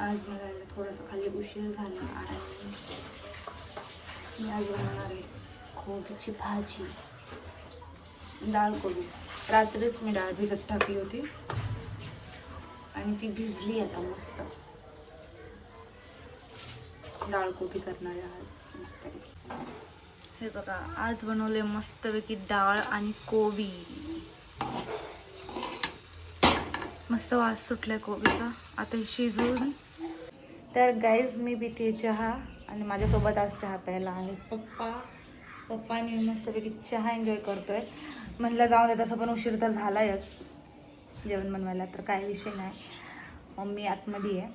आज मला थोडंसं थोडासा खाली उशीर झाला आणि मी आज बनवणार आहे कोबीची भाजी. डाळ कोबी. रात्रीच मी डाळ भिजत टाकली होती. आणि ती भिजली आता मस्त. डाळ कोबी करणार आहे आज मस्तपैकी हे बघा आज बनवले मस्तपैकी डाळ आणि कोबी. मस्त वास सुटलाय कोबीचा. आता हे शिजवून तर गाईज मी पिते चहा आणि माझ्यासोबत आज चहा प्यायला आहे. पप्पा पप्पा आणि मी मस्तपैकी चहा एन्जॉय करतो आहे म्हणलं जाऊन दे तसं पण उशीर तर झाला आहेच जेवण बनवायला तर काय विषय नाही. मम्मी आतमध्ये आहे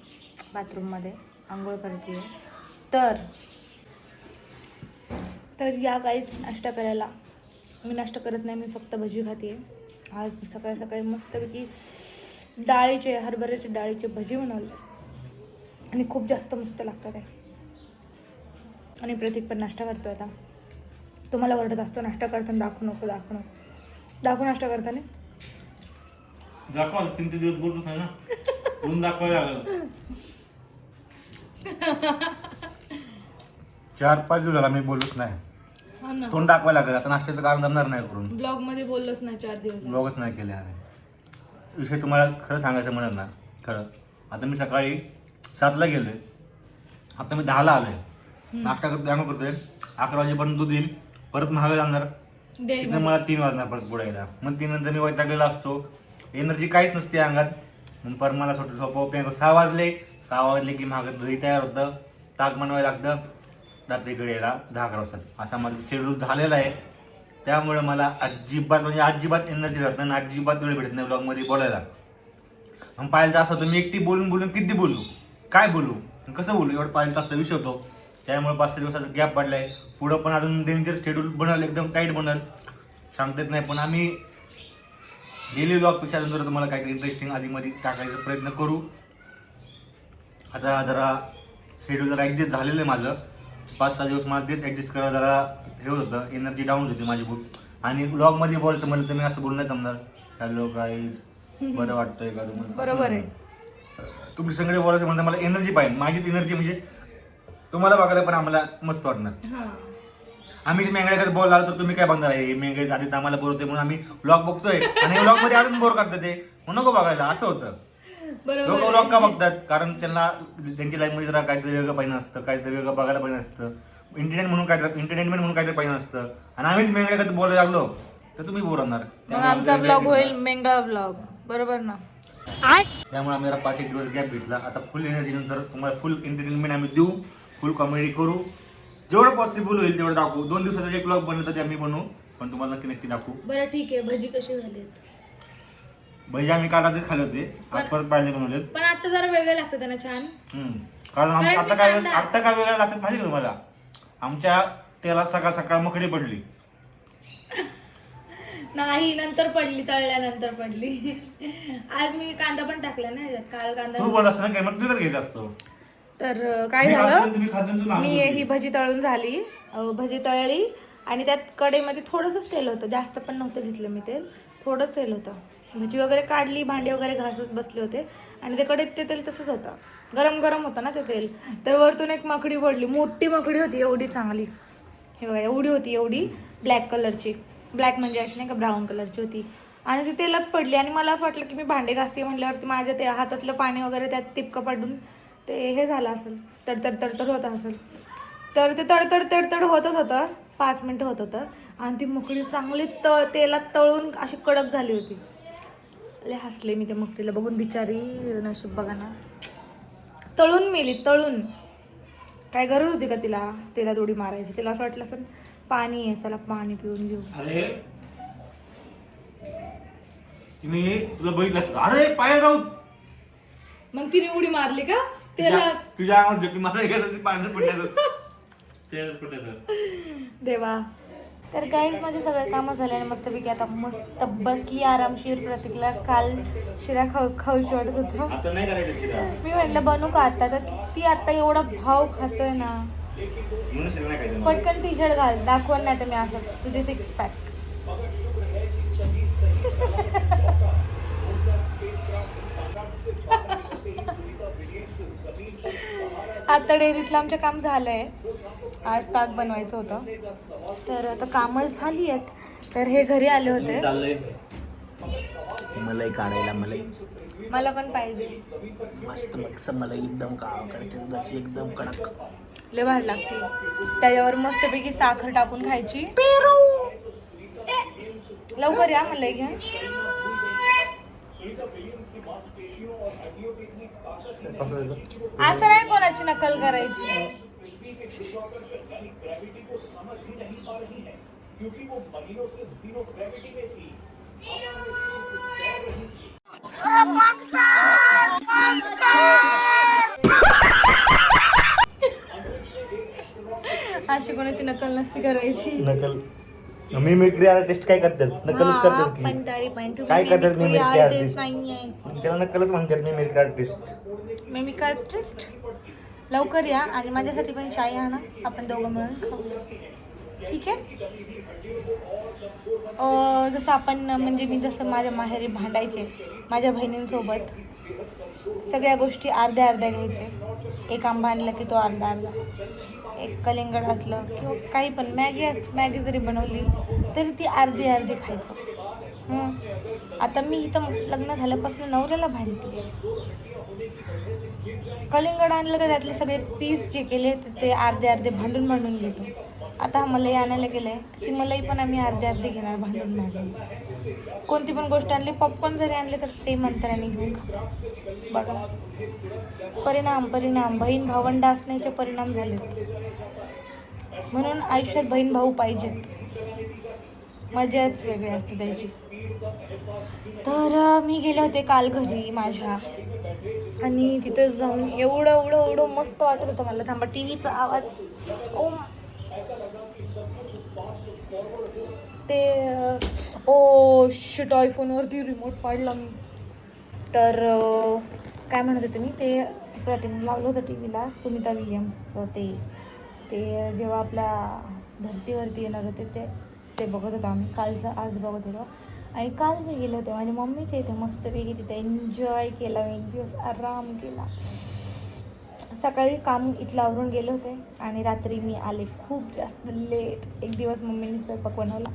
बाथरूममध्ये आंघोळ करते आहे तर तर या गाईज नाश्ता करायला. मी नाश्ता करत नाही मी फक्त भजी खाते आज सकाळी सकाळी मस्तपैकी डाळीचे हरभऱ्याचे डाळीचे भजी बनवले. आणि खूप जास्त मस्त लागतात आहे. आणि प्रतीक पण नाश्ता करतो आता. तुम्हाला ओरडत असतो नाश्ता करताना दाखवू नको दाखवू नको. दाखवू नाश्ता करताना. दाखवा तीन ते दिवस बोलतोच नाही ना. ऊन दाखवायला लागलं. चार पाच दिवस झाला मी बोललोच नाही. हा ना. तोंड दाखवायला लागलं आता नाश्त्याचं कारण जमणार नाही करून. ब्लॉगमध्ये बोललोच नाही चार दिवस ब्लॉगच नाही केले आम्ही. विषय तुम्हाला खरं सांगायचं म्हणलं ना खरं. आता मी सकाळी सातला गेलोय. आता मी दहाला आलोय. नाश्ता करतो त्यामुळे करतोय. अकरा वाजेपर्यंत दूध येईल. परत महाग जाणार. तिथं मला तीन वाजणार परत पुढायला मग तीन नंतर मी वैतागलेला असतो. एनर्जी काहीच नसते अंगात. मग परत मला स्वतः सोपं उपयोग सहा वाजले. सहा वाजले की मागं दही तयार होतं. ताक बनवायला लागतं. रात्री घरी यायला दहा अकरा वाजता. असा माझं शेड्यूल झालेला आहे. त्यामुळे मला अजिबात म्हणजे अजिबात एनर्जी राहत नाही अजिबात वेळ भेटत नाही ब्लॉगमध्ये बोलायला. मग पाहिलं असं होतं. मी एकटी बोलून बोलून किती बोलू? काय बोलू? कसं बोलू? एवढं पाहिलं असा विषय होतो. त्यामुळे पाच सहा दिवसाचा गॅप पडलाय पुढं पण अजून डेंजर शेड्यूल बनल एकदम टाईट बनल. सांगता येत नाही पण आम्ही डेली ब्लॉगपेक्षा अजून जरा तुम्हाला काहीतरी इंटरेस्टिंग आधीमध्ये टाकायचा प्रयत्न करू. आता जरा शेड्यूल जरा ॲडजस्ट झालेलं आहे माझं. पाच सहा दिवस मला तेच ॲडजस्ट करायला जरा हे होत होतं एनर्जी डाऊन होती माझी खूप. आणि ब्लॉगमध्ये बोलायचं म्हणलं तर मी असं नाही जमणार. हॅलो गाईज बरं वाटतंय का तुम्हाला? बरोबर आहे. तुम्ही सगळे बोलायचं म्हणता मला एनर्जी पाहिजे. माझीच एनर्जी म्हणजे तुम्हाला बघायला पण आम्हाला मस्त वाटणार. हा. आम्ही मेंगड्याकडे बोलला तर तुम्ही काय बघणार आहे? मेंगडे आधीच आम्हाला बोलवते म्हणून आम्ही ब्लॉग बघतोय. आणि ब्लॉगमध्ये अजून बोर करतात ते. मग नको बघायला असं होतं. लोक. ब्लॉग का बघतात? कारण त्यांना त्यांची लाईफमध्ये जरा काहीतरी वेगळं पाहिजे असतं काहीतरी वेगळं बघायला पाहिजे असतं. एंटरटेन म्हणून काय एंटरटेनमेंट म्हणून काहीतरी पाहिजे असतं. आणि आम्हीच मेंगड्याकडे बोलायला लागलो तर तुम्ही बोर आमचा ब्लॉग होईल मेंगळा ब्लॉग बरोबर ना? त्यामुळे आम्ही पाच एक दिवस गॅप घेतला. आता फुल एनर्जी नंतर तुम्हाला फुल एंटरटेनमेंट आम्ही देऊ. फुल कॉमेडी करू. जेवढं पॉसिबल होईल तेवढं दाखवू. दोन दिवसाचा एक ब्लॉग बनलं तर ते आम्ही बनवू. पण तुम्हाला नक्की नक्की दाखवू. बरं ठीक आहे. भजी कशी झालीत? भजी आम्ही काल रात्रीच खाल्ले होते. आज परत बाहेर बनवले पण आता जरा वेगळे लागतं त्यांना छान. कारण आता काय आता काय वेगळं लागतात माहिती का तुम्हाला? आमच्या तेलात सकाळ सकाळ मखडी पडली. नाही नंतर पडली तळल्यानंतर पडली. आज मी कांदा पण टाकला ना काल कांदा तू बोल असं ना काय मग तुझं घ्यायचं असतो. तर अं, काय मी खातो झालं? आणि तुम्ही खातो आणि तुम्ही मी ही भजी तळून झाली अं, भजी तळली आणि त्यात कढईमध्ये थोडंसंच तेल होतं जास्त पण नव्हतं घेतलं मी तेल थोडंच तेल होतं. भजी वगैरे काढली भांडी वगैरे घासत बसले होते आणि ते कढईत ते तेल तसंच होतं. गरम गरम होतं ना ते तेल. तर वरतून एक मकडी पडली मोठी मकडी होती एवढी चांगली. हे बघा एवढी होती एवढी ब्लॅक कलरची. ब्लॅक म्हणजे अशी नाही का ब्राऊन कलरची होती. आणि ती तेलात पडली. आणि मला असं वाटलं की मी भांडे घासते म्हटल्यावरती माझ्या ते हातातलं पाणी वगैरे त्यात टिपकं पडून ते हे झालं असेल. तडतड तडतड होत असेल. तर ते तडतड तडतड होतच होतं. पाच मिनटं होत होतं. आणि ती मुकडी चांगली तळ तेलात तळून अशी कडक झाली होती. ले हसले मी त्या मुकडीला बघून बिचारी नशीब बघा ना. तळून मेली तळून. काय गरज होती का तिला? तेलात उडी मारायची. तिला असं वाटलं असं पाणी आहे चला पाणी पिऊन घेऊ. अरे. तुम्ही तुला बघितलं. अरे पायल राऊत. मग तिने उडी मारली का? त्याला तुझ्या अंगावर झोपी पाण्यात पडल्याचं तेलात पडल्याचं देवा. तर काहीच माझे सगळे कामं झाले आणि मस्तपैकी आता मस्त बसली आरामशीर प्रतीकला. काल शिरा खाऊ खाऊशी वाटत होतं. मी म्हटलं बनू का आता? तर ती आता एवढा भाव खातोय ना. म्हणून शिरा नाही खायचं पटकन टी शर्ट घाल. दाखवून नाही तर मी असं तुझे सिक्स पॅक आता डेअरीतलं आमचं काम झालंय. आज ताक बनवायचं होतं. तर आता कामं झाली आहेत. तर हे घरी आले होते. चाललंय. मलाई काढायला मलाई. मला पण पाहिजे. मस्त मस्त मलाई एकदम गावाकडच्या दुधाची एकदम कडक. लय भारी लागते. त्याच्यावर मस्तपैकी साखर टाकून खायची. लवकर या मला घ्या. असं नाही कोणाची नकल करायची. अशी कोणाची नकल नसती करायची. नकल. मी मिमिक्री आर्टिस्ट काय करतात? नकलच हा, करतात पण की तरी पण तुम्ही काय करतात artist artist? नाहीये. त्याला नकलच म्हणतात मी मिमिक्री आर्टिस्ट. Mimic artist? लवकर या आणि माझ्यासाठी पण शाई आणा. आपण दोघं मिळून खाऊया. ठीक आहे? जसं आपण म्हणजे मी जसं माझ्या माहेरी भांडायचे माझ्या बहिणींसोबत सगळ्या गोष्टी अर्ध्या अर्ध्या घ्यायचे. एक आंबा आणला की तो अर्धा अर्धा. एक कलिंगड असलं किंवा काही पण मॅगी अस मॅगी जरी बनवली तरी ती अर्धी अर्धी खायचं. आता मी इथं लग्न झाल्यापासून नवऱ्याला भांडते कलिंगड आणलं तर त्यातले सगळे पीस जे केले तर ते अर्धे अर्धे भांडून भांडून घेतो. आता हा मलाई आणायला गेले ती मलाई पण आम्ही अर्धे अर्धे घेणार भांडून भांडून. कोणती पण गोष्ट आणली पॉपकॉर्न जरी आणले तर सेम अंतराने घेऊन खातो बघा. परिणाम परिणाम. बहीण भावंड असण्याचे परिणाम झालेत. म्हणून आयुष्यात बहीण भाऊ पाहिजेत. मजाच वेगळी असते त्याची. तर मी गेले होते काल घरी माझ्या. आणि तिथं जाऊन एवढं एवढं एवढं मस्त वाटत होतं मला. थांबा टी व्हीचा आवाज. ओम. ते ओ शिट आयफोनवरती रिमोट पाडला मी. तर काय म्हणत होते मी ते प्रतिम लावलं होतं टी व्हीला सुनीता विलियम्सचं ते. ते जेव्हा आपल्या धर्तीवरती येणार होते ते ते बघत होतो आम्ही. कालचं आज बघत होतो. आणि काल मी गेले होते माझ्या मम्मीच्या इथे मस्तपैकी तिथे एन्जॉय केला मी. एक दिवस आराम केला. सकाळी काम इथलं आवरून गेले होते आणि रात्री मी आले खूप जास्त लेट एक दिवस मम्मीने स्वयंपाक बनवला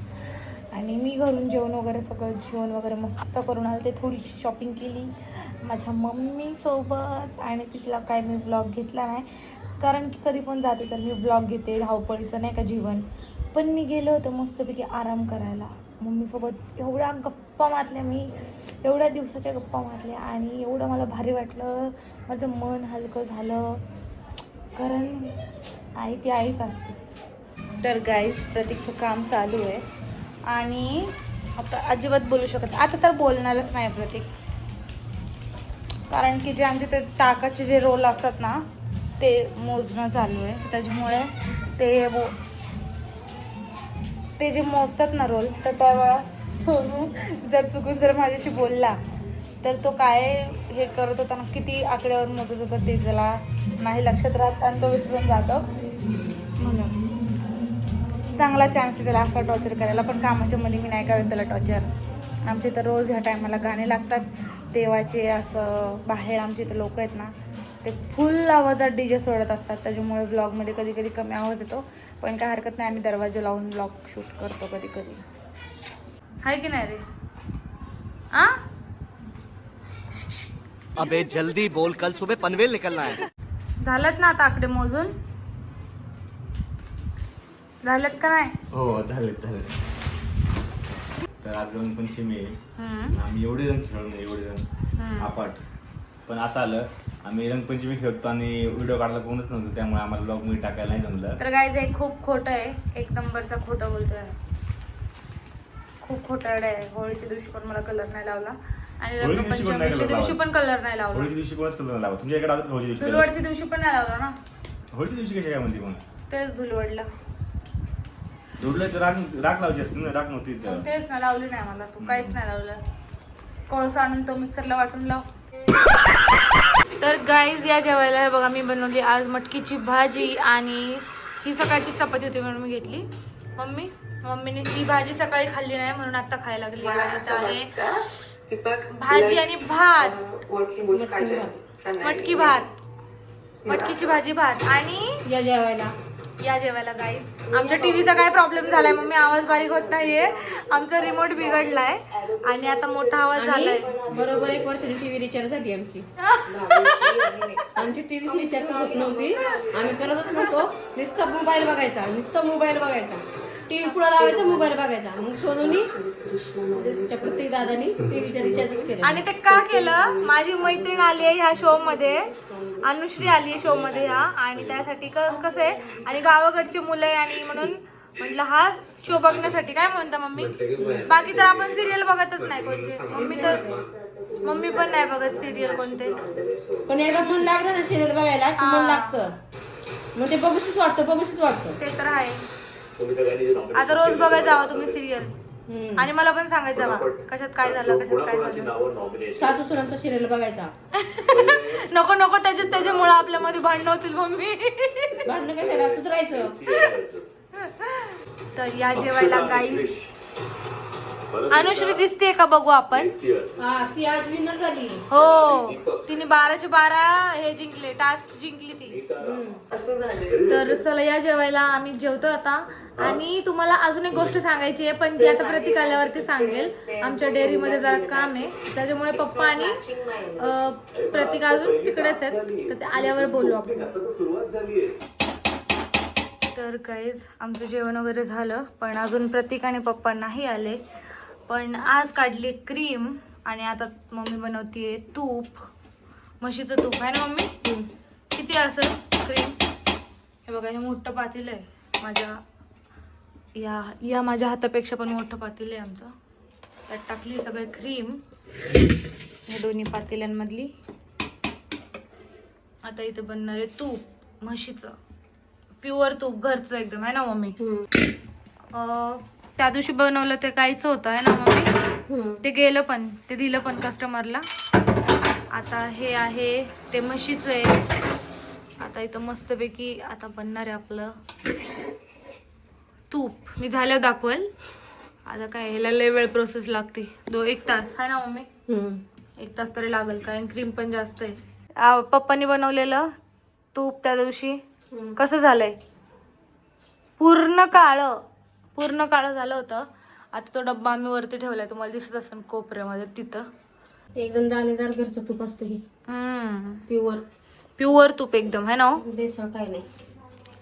आणि मी घरून जेवण वगैरे सगळं जेवण वगैरे मस्त करून आले. ते थोडीशी शॉपिंग केली. माझ्या मम्मीसोबत आणि तिथला काय मी ब्लॉग घेतला नाही. कारण की कधी पण जाते तर मी ब्लॉग घेते धावपळीचं नाही का जीवन. पण मी गेलो होतो मस्तपैकी आराम करायला. मम्मीसोबत एवढ्या गप्पा मारल्या मी. एवढ्या दिवसाच्या गप्पा मारल्या आणि एवढं मला भारी वाटलं. माझं मन हलकं झालं. कारण आई ती आईच असते. तर गाईज प्रतीकचं काम चालू आहे. आणि आता अजिबात बोलू शकत आता तर बोलणारच नाही प्रतीक. कारण की जे आमचे ते टाकाचे जे रोल असतात ना ते मोजणं चालू आहे. त्याच्यामुळे ते वो ते जे मोजतात ना रोल तर त्यावेळेस सोनू जर चुकून जर माझ्याशी बोलला तर तो काय हे करत होता ना किती आकड्यावर मोजत होता ते त्याला नाही लक्षात राहत आणि तो विसरून जातो. म्हणून चांगला चान्स आहे त्याला असा टॉर्चर करायला पण कामाच्या मध्ये मी नाही करत त्याला टॉर्चर आमच्या इथं रोज ह्या टायमाला गाणे लागतात. देवाचे असं बाहेर आमच्या इथं लोक आहेत ना ते फुल आवाजात डी जे सोडत असतात. त्याच्यामुळे ब्लॉगमध्ये कधी कधी कमी आवाज येतो. पण काय हरकत नाही आम्ही दरवाजा लावून ब्लॉग शूट करतो कधी कधी आहे की नाही रे? आ? अबे जल्दी बोल. कल सुबह पनवेल निकलना है। झालं ना आता आकडे मोजून? झालेत का नाही? हो झालेत झालेत. तर आज रंगपंचमी आहे. हम्म, आम्ही एवढे जण खेळलो नाही एवढे जण. हम्म. आपाट. पण असं आलं आम्ही रंगपंचमी खेळतो आणि व्हिडिओ काढला कोणच नव्हतं त्यामुळे आम्हाला ब्लॉगमध्ये टाकायला नाही जमलं. तर काय हे खूप खोटं आहे. एक नंबरचा खोटं बोलतोय. खूप खोटारड आहे होळीच्या दिवशी पण मला कलर नाही लावला. आणि होळीच्या दिवशी पण नाही रंगपंचमीच्या color दिवशी. पण कलर नाही लावला. होळीच्या दिवशी कोणच कलर लावा तुमच्या इकडे आता होळीच्या दिवशी color. धुलवडच्या दिवशी पण नाही लावला ना. होळीच्या दिवशी कशा काय म्हणते मग? तेच धुलवडला. जोडलं तर राख राख लावायची असते ना राख नव्हती तेच ना लावली नाही मला तू काहीच नाही लावलं. कोळसा आणून तो मिक्सरला वाटून लाव. तर गाईज या जेवायला हे बघा मी बनवली आज मटकीची भाजी आणि ही सकाळची चपाती होती म्हणून मी घेतली. मम्मी मम्मीने ही भाजी सकाळी खाल्ली नाही म्हणून आता खायला लागली. आहे भाजी आणि भात. मटकी भात. मटकीची भाजी भात. आणि या जेवायला. या जेवायला गाईज आमच्या टीव्हीचा काय प्रॉब्लेम झालाय? मम्मी आवाज बारीक होत नाहीये. आमचा रिमोट बिघडलाय. आणि आता मोठा आवाज झालाय. बरोबर एक वर्षाची टीव्ही रिचार्ज झाली आमची. आमची टीव्ही रिचार्ज होत नव्हती. आम्ही करतच नव्हतो. नुसता मोबाईल बघायचा नुसता मोबाईल बघायचा. टीव्ही पुढे लावायचा मोबाईल बघायचा. मग सोनूनी म्हणजे तुमच्या प्रत्येक दादानी टीव्हीचा रिचार्जच केला. आणि ते का केलं? माझी मैत्रीण आली आहे ह्या शो मध्ये. अनुश्री आली आहे शो मध्ये ह्या आणि त्यासाठी कसं आहे? आणि गावाकडची मुलं आहे आणि म्हणून म्हटलं हा शो बघण्यासाठी काय म्हणता मम्मी? बाकी तर आपण सिरियल बघतच नाही कोणते मम्मी तर मम्मी पण नाही बघत सिरियल कोणते. पण एकदा मन लागलं ना सिरियल बघायला की मन लागतं. मग ते बघूशीच वाटतं बघूशीच वाटतं. ते तर आहे. आता रोज बघत जावा तुम्ही सिरियल आणि मला पण सांगायचं जावा. कशात काय झालं कशात काय झालं? सासू सुनांचा सिरियल बघायचा. नको नको त्याच्यात त्याच्यामुळे आपल्यामध्ये भांडणं होतील मम्मी. भांडणं कशाला? सुधरायचं. तर या जेवायला गाई अनुश्री दिसते का बघू आपण? हा ती आज विनर झाली. हो. तिने बाराचे बारा हे जिंकले टास्क जिंकली ती. तर चला या जेवायला आम्ही जेवतो आता. आणि तुम्हाला अजून एक गोष्ट सांगायची आहे पण ती आता प्रतीक आल्यावरती सांगेल. आमच्या डेअरीमध्ये जरा काम आहे. त्याच्यामुळे पप्पा आणि प्रतीक अजून तिकडेच आहेत. तर ते आल्यावर बोलू आपण. तर काहीच आमचं जेवण वगैरे झालं पण अजून प्रतीक आणि पप्पा नाही आले. पण आज काढली क्रीम आणि आता मम्मी बनवतीये तूप. म्हशीचं तूप आहे ना मम्मी? किती असेल क्रीम हे बघा हे मोठं पातील आहे. माझ्या या या माझ्या हातापेक्षा पण मोठं पातील आहे आमचं. त्यात टाकली सगळे क्रीम या दोन्ही पातेल्यांमधली. आता इथे बनणार आहे तूप म्हशीचं. प्युअर तूप घरचं एकदम आहे ना मम्मी? त्या दिवशी बनवलं ते काहीच होतं आहे ना मम्मी? ते गेलं पण ते दिलं पण कस्टमरला आता हे आहे ते म्हशीचं आहे. आता इथं मस्तपैकी आता बनणार आहे आपलं. तूप. मी झाल्यावर दाखवेल. आता काय ह्याला लय वेळ प्रोसेस लागते. दो एक तास. आहे ना मम्मी. एक तास तरी लागेल कारण क्रीम पण जास्त आहे. आ, पप्पानी बनवलेलं तूप त्या दिवशी. कसं झालंय? पूर्ण काळं पूर्ण काळं झालं होतं. आता तो डब्बा आम्ही वरती ठेवलाय. तुम्हाला दिसत असेल कोपऱ्यामध्ये तिथं. एकदम दाणेदार घरचं तूप असतं हे. प्युअर प्युअर तूप एकदम है ना हो? बेसळ काय नाही.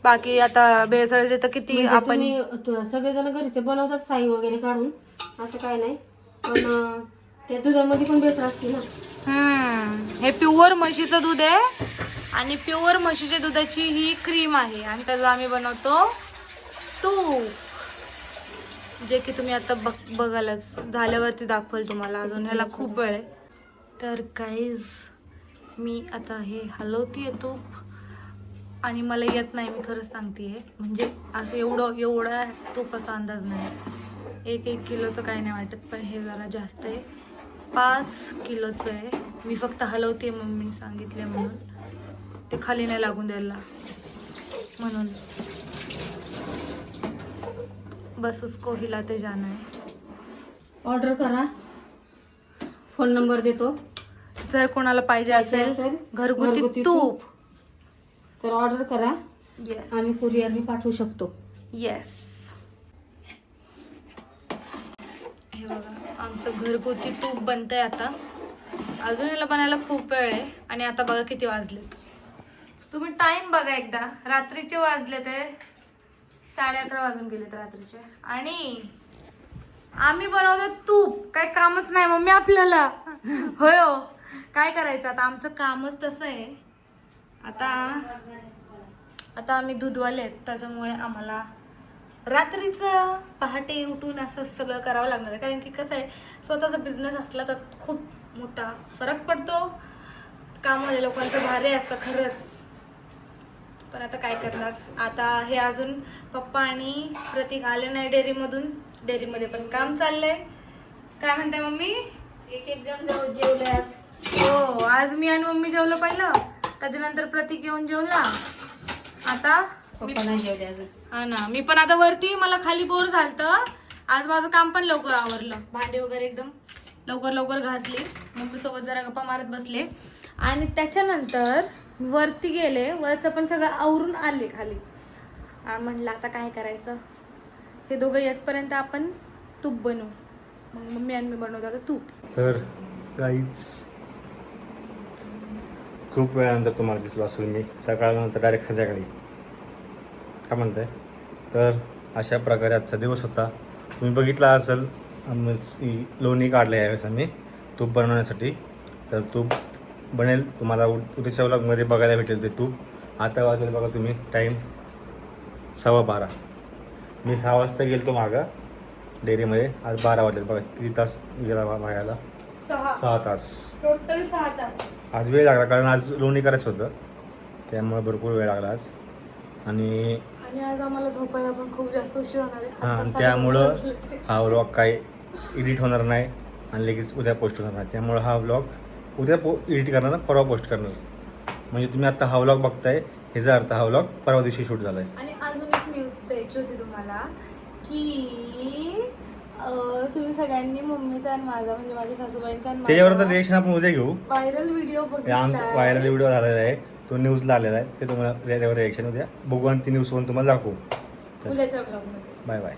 बाकी आता भेसळचे तर किती म्हणजे आपण सगळेजण घरचे बनवतात साई वगैरे काढून. असं काय नाही. पण त्या दुधामध्ये पण बेसळ असते ना. हम्म. हे प्युअर म्हशीचं दूध आहे. आणि प्युअर म्हशीच्या दुधाची ही क्रीम आहे. आणि त्याचं आम्ही बनवतो तूप. जे की तुम्ही आता बघ बघालच झाल्यावरती दाखवाल तुम्हाला. अजून ह्याला खूप वेळ आहे. तर काहीच मी आता हे हलवतीये तूप. आणि मला येत नाही मी खरंच सांगतेय. म्हणजे असं एवढं एवढा तुपाचा अंदाज नाही. एक एक किलोचं काही नाही वाटत पण हे जरा जास्त आहे. पाच किलोचं आहे. मी फक्त हलवते मम्मीने सांगितले म्हणून. ते खाली नाही लागून द्यायला. म्हणून. बस उसको हिलाते जाना है ऑर्डर करा. फोन नंबर देतो. जर कोणाला पाहिजे असेल घरगुती तूप. तर ऑर्डर करा येस आम्ही कुरिअरने पाठवू शकतो. येस हे बघा आमचं घरगुती तूप बनतंय आता. अजून याला बनायला खूप वेळ आहे. आणि आता बघा किती वाजलेत तुम्ही टाइम बघा एकदा. रात्रीचे वाजले ते. साडे अकरा वाजून गेलेत रात्रीचे. आणि आम्ही बनवतो तूप. काही कामच नाही. मम्मी आपल्याला. होय हो. काय करायचं? आता आमचं कामच तसं आहे. आता आता आम्ही दूधवाले आहेत त्याच्यामुळे आम्हाला रात्रीचं पहाटे उठून असं सगळं करावं लागणार आहे. कारण की कसं आहे स्वतःचा बिझनेस असला तर खूप मोठा फरक पडतो. कामवाले लोकांचं भारी असतं खरंच. पण आता काय करणार? आता हे अजून पप्पा आणि प्रतीक आले नाही डेअरीमधून. डेअरीमध्ये पण काम चाललंय. काय म्हणताय मम्मी? एक एक जण जाऊ जेवले आज. हो आज मी आणि मम्मी जेवलो पहिलं. त्याच्यानंतर प्रतीक येऊन जेवला. आता मी पप्पा नाही जेवले अजून. हा ना. मी पण आता वरती मला खाली बोर झालतं. आज माझं काम पण लवकर आवरलं. भांडे वगैरे एकदम लवकर लवकर घासली. मम्मी सोबत जरा गप्पा मारत बसले. आणि त्याच्यानंतर वरती गेले. वरचं पण सगळं आवरून आले खाली. आणि म्हणलं आता काय करायचं? हे दोघं येसपर्यंत आपण तूप बनवू. मग मम्मी आणि मी बनवतो आता तूप. तर काहीच खूप वेळानंतर तुम्हाला दिसलो असेल मी. सकाळनंतर डायरेक्ट संध्याकाळी. काय म्हणताय? तर अशा प्रकारे आजचा दिवस होता. तुम्ही बघितला असेल लोणी काढलं यावेळेस आम्ही. तूप बनवण्यासाठी. तर तूप बनेल. तुम्हाला उ- उद्याच्या व्लॉगमध्ये बघायला भेटेल ते तूप. आता वाजेल बघा तुम्ही. टाईम सव्वा बारा. मी सहा वाजता गेलो मागं. डेअरीमध्ये. आज बारा वाजेल बघा. किती तास गेला व्हायला सहा. तास. टोटल सहा तास. आज वेळ लागला कारण आज लोणी करायचं होतं. त्यामुळे भरपूर वेळ लागला आज. आणि आणि आज आम्हाला झोपायला पण खूप जास्त उशीर होणार आहे. हां आता आणि साडेबारा त्यामुळं वाजले. हा व्लॉग काय एडिट होणार नाही आणि लगेच उद्या पोस्ट होणार नाही. त्यामुळं हा व्लॉग उद्या पो एडिट करणार ना परवा पोस्ट करणार. म्हणजे तुम्ही आता हा व्लॉग बघताय ह्याचा अर्थ हा व्लॉग परवा दिवशी शूट झाला आहे आणि अजून एक न्यूज द्यायची होती तुम्हाला की तुम्ही सगळ्यांनी मम्मीचा आणि माझा म्हणजे माझ्या सासूबाईंचा आणि त्याच्यावर तर रिएक्शन आपण उद्या घेऊ. व्हायरल व्हिडिओ आमचा व्हायरल व्हिडिओ झालेला आहे. तो न्यूजला आलेला आहे. ते तुम्हाला त्याच्यावर रिएक्शन उद्या. बघू आणि ती न्यूज पण तुम्हाला दाखवू. तर ब्लॉगमध्ये बाय बाय